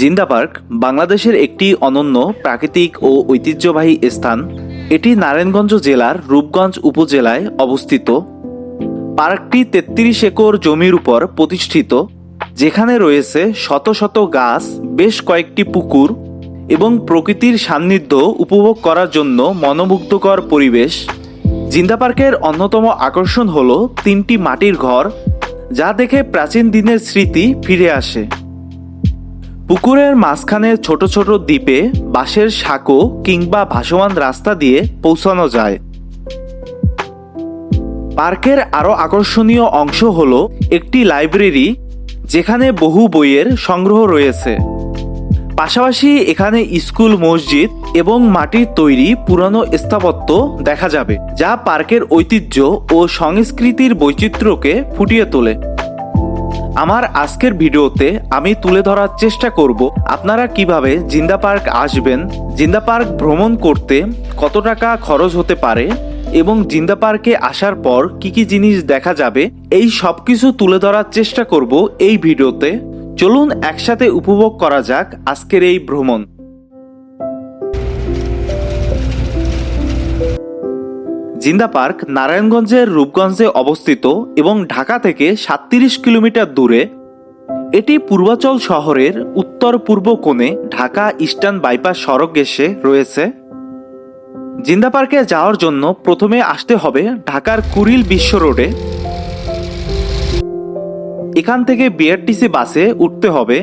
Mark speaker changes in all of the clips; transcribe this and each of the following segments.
Speaker 1: জিন্দা পার্ক বাংলাদেশের একটি অনন্য প্রাকৃতিক ও ঐতিহ্যবাহী স্থান। এটি নারায়ণগঞ্জ জেলার রূপগঞ্জ উপজেলায় অবস্থিত। পার্কটি তেত্রিশ একর জমির উপর প্রতিষ্ঠিত, যেখানে রয়েছে শত শত গাছ, বেশ কয়েকটি পুকুর এবং প্রকৃতির সান্নিধ্য উপভোগ করার জন্য মনোমুগ্ধকর পরিবেশ। জিন্দা পার্কের অন্যতম আকর্ষণ হল তিনটি মাটির ঘর, যা দেখে প্রাচীন দিনের স্মৃতি ফিরে আসে। পুকুরের মাঝখানে ছোট ছোট দ্বীপে বাঁশের সাঁকো কিংবা ভাসমান রাস্তা দিয়ে পৌঁছানো যায়। পার্কের আরও আকর্ষণীয় অংশ হল একটি লাইব্রেরি, যেখানে বহু বইয়ের সংগ্রহ রয়েছে। পাশাপাশি এখানে স্কুল মসজিদ এবং মাটির তৈরি পুরানো স্থাপত্য দেখা যাবে, যা পার্কের ঐতিহ্য ও সংস্কৃতির বৈচিত্র্যকে ফুটিয়ে তোলে। আমার আজকের ভিডিওতে আমি তুলে ধরার চেষ্টা করব আপনারা কীভাবে জিন্দা পার্ক আসবেন, জিন্দা পার্ক ভ্রমণ করতে কত টাকা খরচ হতে পারে এবং জিন্দা পার্কে আসার পর কি কি জিনিস দেখা যাবে, এই সব কিছু তুলে ধরার চেষ্টা করব এই ভিডিওতে। চলুন একসাথে উপভোগ করা যাক আজকের এই ভ্রমণ। জিন্দা পার্ক নারায়ণগঞ্জের রূপগঞ্জে অবস্থিত এবং ঢাকা থেকে সাতত্রিশ কিলোমিটার দূরে। এটি পূর্বাচল শহরের উত্তর পূর্ব কোণে ঢাকা ইস্টার্ন বাইপাস সড়ক ঘেঁষে রয়েছে। জিন্দা পার্কে যাওয়ার জন্য প্রথমে আসতে হবে ঢাকার কুড়িল বিশ্ব রোডে। এখান থেকে বিআরটিসি বাসে উঠতে হবে,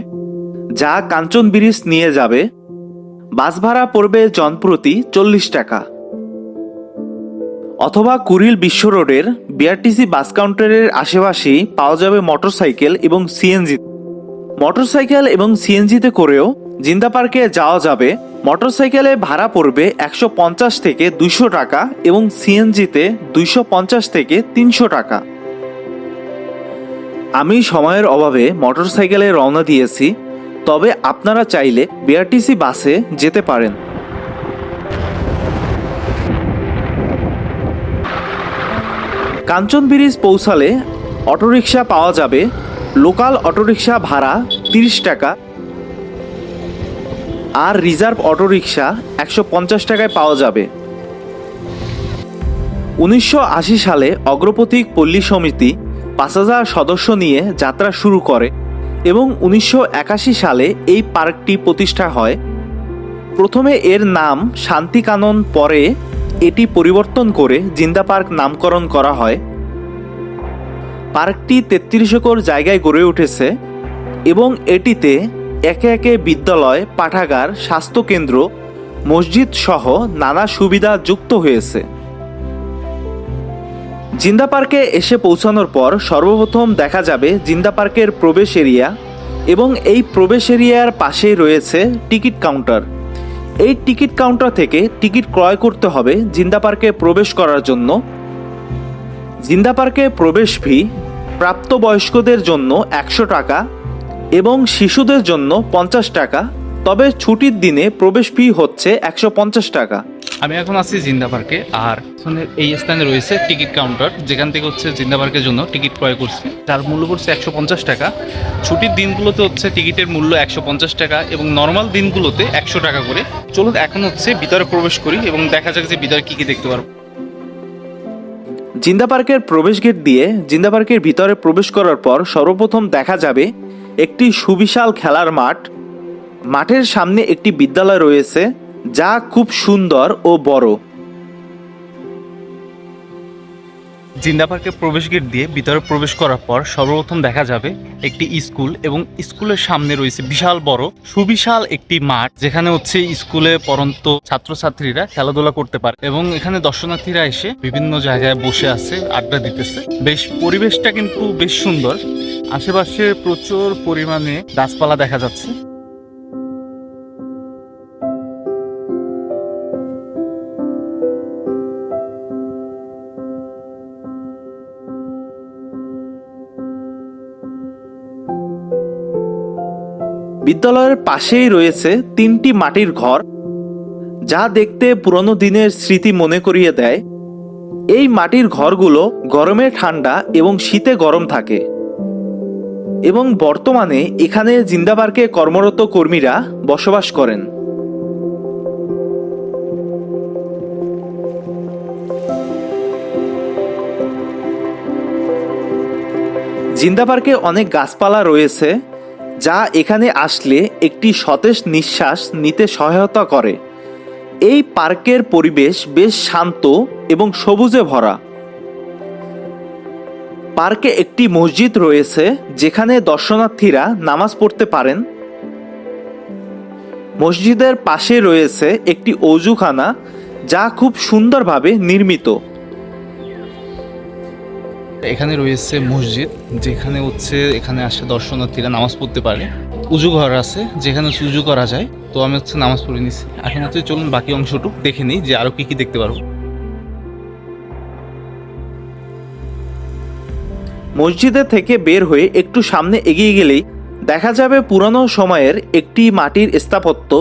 Speaker 1: যা কাঞ্চন ব্রিজ নিয়ে যাবে। বাস ভাড়া পড়বে জনপ্রতি চল্লিশ টাকা। অথবা কুড়িল বিশ্ব রোডের বিআরটিসি বাস কাউন্টারের আশেপাশেই পাওয়া যাবে মোটরসাইকেল এবং সিএনজি। মোটরসাইকেল এবং সিএনজিতে করেও জিন্দা পার্কে যাওয়া যাবে। মোটরসাইকেলে ভাড়া পড়বে একশো পঞ্চাশ থেকে দুইশো টাকা এবং সিএনজিতে দুইশো পঞ্চাশ থেকে তিনশো টাকা। আমি সময়ের অভাবে মোটরসাইকেলে রওনা দিয়েছি, তবে আপনারা চাইলে বিআরটিসি বাসে যেতে পারেন। কাঞ্চন ব্রিজ পৌঁছালে অটোরিকশা পাওয়া যাবে। লোকাল অটোরিকশা ভাড়া তিরিশ টাকা। আর রিজার্ভ অটোরিকশা একশো পঞ্চাশ টাকায় পাওয়া যাবে। উনিশশো আশি সালে অগ্রপথিক পল্লী সমিতি পাঁচ হাজার সদস্য নিয়ে যাত্রা শুরু করে এবং উনিশশো একাশি সালে এই পার্কটি প্রতিষ্ঠা হয়। প্রথমে এর নাম শান্তিকানন পরে এটি পরিবর্তন করে জিন্দা পার্ক নামকরণ করা হয়। পার্কটি তেত্রিশ একর জায়গায় গড়ে উঠেছে এবং এটিতে একে একে বিদ্যালয়, পাঠাগার, স্বাস্থ্যকেন্দ্র, মসজিদ সহ নানা সুবিধা যুক্ত হয়েছে। জিন্দা পার্কে এসে পৌঁছানোর পর সর্বপ্রথম দেখা যাবে জিন্দা পার্কের প্রবেশ এরিয়া এবং এই প্রবেশ এরিয়ার পাশেই রয়েছে টিকিট কাউন্টার। এই টিকিট কাউন্টার থেকে টিকিট ক্রয় করতে হবে জিন্দা পার্কে প্রবেশ করার জন্য। জিন্দা পার্কে প্রবেশ ফি প্রাপ্তবয়স্কদের জন্য একশো টাকা এবং শিশুদের জন্য পঞ্চাশ টাকা। তবে ছুটির দিনে প্রবেশ ফি হচ্ছে একশো পঞ্চাশ টাকা।
Speaker 2: আমি এখন আছি জিন্দা পার্কে, আর এই স্থানে রয়েছে টিকিট কাউন্টার, যেখান থেকে হচ্ছে জিন্দা পার্কের জন্য টিকিট ক্রয় করছি। তার মূল্য পড়ছে একশো পঞ্চাশ টাকা। ছুটির দিনগুলোতে হচ্ছে টিকিটের মূল্য একশো পঞ্চাশ টাকা এবং নর্মাল দিনগুলোতে একশো টাকা করে। চলুন এখন হচ্ছে ভিতরে প্রবেশ করি এবং দেখা যাক যে ভিতরে কি কি দেখতে পারব।
Speaker 1: জিন্দা পার্কের প্রবেশ গেট দিয়ে জিন্দা পার্কের ভিতরে প্রবেশ করার পর সর্বপ্রথম দেখা যাবে একটি সুবিশাল খেলার মাঠ। মাঠের সামনে একটি বিদ্যালয় রয়েছে। যা খুব সুন্দর ও বড়।
Speaker 2: জিন্দা পার্কের প্রবেশ গেট দিয়ে ভিতরে প্রবেশ করার পর সর্বপ্রথম দেখা যাবে একটি স্কুল এবং স্কুলের সামনে রয়েছে বিশাল বড়, সুবিশাল একটি মাঠ যেখানে হচ্ছে স্কুলে পরন্ত ছাত্রছাত্রীরা খেলাধুলা করতে পারে এবং এখানে দর্শনার্থীরা এসে বিভিন্ন জায়গায় বসে আছে, আড্ডা দিতেছে। বেশ পরিবেশটা কিন্তু বেশ সুন্দর। আশেপাশে প্রচুর পরিমাণে গাছপালা দেখা যাচ্ছে।
Speaker 1: বিদ্যালয়ের পাশেই রয়েছে তিনটি মাটির ঘর, যা দেখতে পুরনো দিনের স্মৃতি মনে করিয়ে দেয়। এই মাটির ঘরগুলো গরমে ঠান্ডা এবং শীতে গরম থাকে। এবং বর্তমানে এখানে জিন্দা পার্কে কর্মরত কর্মীরা বসবাস করেন। জিন্দা পার্কে অনেক গাছপালা রয়েছে যা এখানে আসলে একটি সতেজ নিঃশ্বাস নিতে সহায়তা করে। এই পার্কের পরিবেশ বেশ শান্ত এবং সবুজে ভরা। পার্কে একটি মসজিদ রয়েছে, যেখানে দর্শনার্থীরা নামাজ পড়তে পারেন। মসজিদের পাশে রয়েছে একটি অজুখানা, যা খুব সুন্দরভাবে নির্মিত।
Speaker 2: এখানে রয়েছে মসজিদ, যেখানে হচ্ছে এখানে আসে দর্শনার্থীরা নামাজ পড়তে পারে। উজু ঘর আছে, যেখানে হচ্ছে উজু করা যায়। তো আমি হচ্ছে নামাজ পড়ে নিছি। এখন হচ্ছে চলুন বাকি অংশটুকু দেখে নিই যে আরও কি কি দেখতে পারব।
Speaker 1: মসজিদের থেকে বের হয়ে একটু সামনে এগিয়ে গেলেই দেখা যাবে পুরনো সময়ের একটি মাটির স্থাপত্য,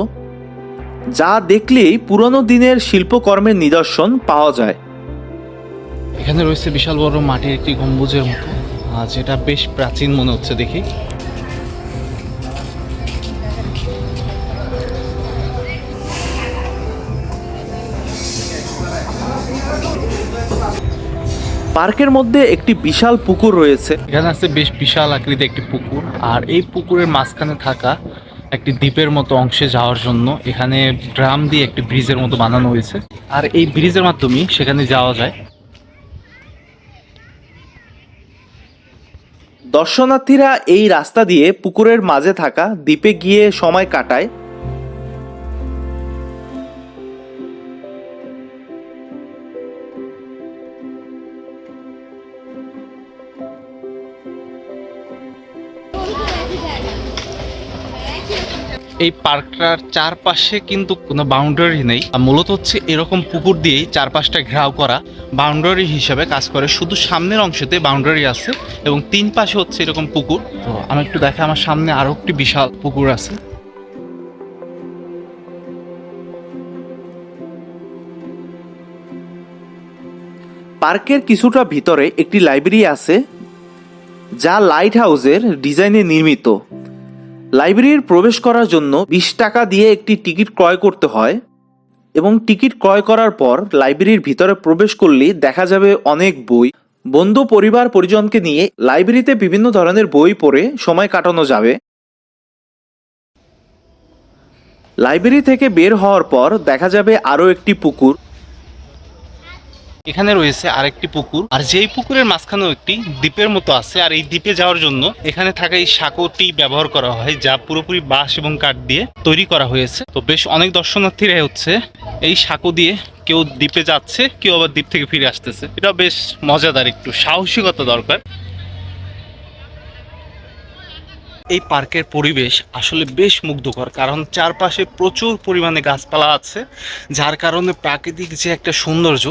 Speaker 1: যা দেখলেই পুরনো দিনের শিল্পকর্মের নিদর্শন পাওয়া যায়।
Speaker 2: এখানে রয়েছে বিশাল বড় মাটির একটি গম্বুজের মতো যেটা বেশ প্রাচীন মনে হচ্ছে দেখি।
Speaker 1: পার্কের মধ্যে একটি বিশাল পুকুর রয়েছে।
Speaker 2: এখানে আছে বেশ বিশাল আকৃতি একটি পুকুর আর এই পুকুরের মাঝখানে থাকা একটি দ্বীপের মতো অংশে যাওয়ার জন্য এখানে ড্রাম দিয়ে একটি ব্রিজের মতো বানানো হয়েছে। আর এই ব্রিজের মাধ্যমে সেখানে যাওয়া যায়।
Speaker 1: দর্শনার্থীরা এই রাস্তা দিয়ে পুকুরের মাঝে থাকা দ্বীপে গিয়ে সময় কাটায়
Speaker 2: এই পার্কটার চারপাশে কিন্তু কোনো বাউন্ডারি নেই। মূলত হচ্ছে এরকম পুকুর দিয়েই চারপাশটা ঘেরাও করা বাউন্ডারি হিসাবে কাজ করে। শুধু সামনের অংশতে বাউন্ডারি আছে এবং তিন পাশে হচ্ছে এরকম পুকুর। তো আমি একটু দেখে আমার সামনে আরও একটি বিশাল পুকুর আছে।
Speaker 1: পার্কের কিছুটা ভিতরে একটি লাইব্রেরি আছে, যা লাইট হাউসের ডিজাইনে নির্মিত। লাইব্রেরির প্রবেশ করার জন্য বিশ টাকা দিয়ে একটি টিকিট ক্রয় করতে হয় এবং টিকিট ক্রয় করার পর লাইব্রেরির ভিতরে প্রবেশ করলে দেখা যাবে অনেক বই। বন্ধু, পরিবার, পরিজনকে নিয়ে লাইব্রেরিতে বিভিন্ন ধরনের বই পড়ে সময় কাটানো যাবে। লাইব্রেরি থেকে বের হওয়ার পর দেখা যাবে আরও একটি পুকুর।
Speaker 2: এখানে রয়েছে আরেকটি পুকুর। আর যেই পুকুরের মাঝখানেও একটি দ্বীপের মতো আছে। আর এই দ্বীপে যাওয়ার জন্য এখানে থাকা এই সাঁকোটি ব্যবহার করা হয়, যা পুরোপুরি বাঁশ এবং কাঠ দিয়ে তৈরি করা হয়েছে। তো বেশ অনেক দর্শনার্থীরা হচ্ছে এই সাঁকো দিয়ে কেউ দ্বীপে যাচ্ছে, কেউ আবার দ্বীপ থেকে ফিরে আসতেছে। এটা বেশ মজাদার, একটু সাহসিকতা দরকার। এই পার্কের পরিবেশ আসলে বেশ মুগ্ধকর, কারণ চারপাশে প্রচুর পরিমাণে গাছপালা আছে, যার কারণে প্রাকৃতিক যে একটা সৌন্দর্য,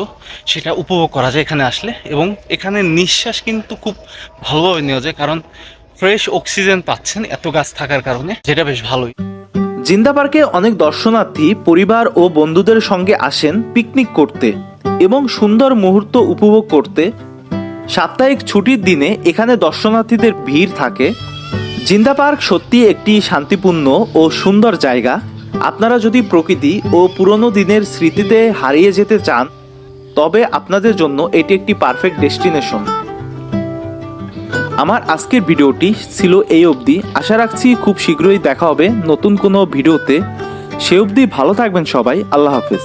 Speaker 2: সেটা উপভোগ করা যায় এখানে আসলে। এবং এখানে নিঃশ্বাস কিন্তু খুব ভালোভাবে নেওয়া যায়, কারণ ফ্রেশ অক্সিজেন পাচ্ছেন এত গাছ থাকার কারণে, যেটা বেশ ভালোই।
Speaker 1: জিন্দা পার্কে অনেক দর্শনার্থী, পরিবার ও বন্ধুদের সঙ্গে আসেন পিকনিক করতে এবং সুন্দর মুহূর্ত উপভোগ করতে। সাপ্তাহিক ছুটির দিনে এখানে দর্শনার্থীদের ভিড় থাকে। জিন্দা পার্ক সত্যি একটি শান্তিপূর্ণ ও সুন্দর জায়গা। আপনারা যদি প্রকৃতি ও পুরনো দিনের স্মৃতিতে হারিয়ে যেতে চান, তবে আপনাদের জন্য এটি একটি পারফেক্ট ডেস্টিনেশন। আমার আজকের ভিডিওটি ছিল এই অবধি। আশা রাখছি খুব শীঘ্রই দেখা হবে নতুন কোনো ভিডিওতে। সে অবধি ভালো থাকবেন সবাই। আল্লাহ হাফেজ।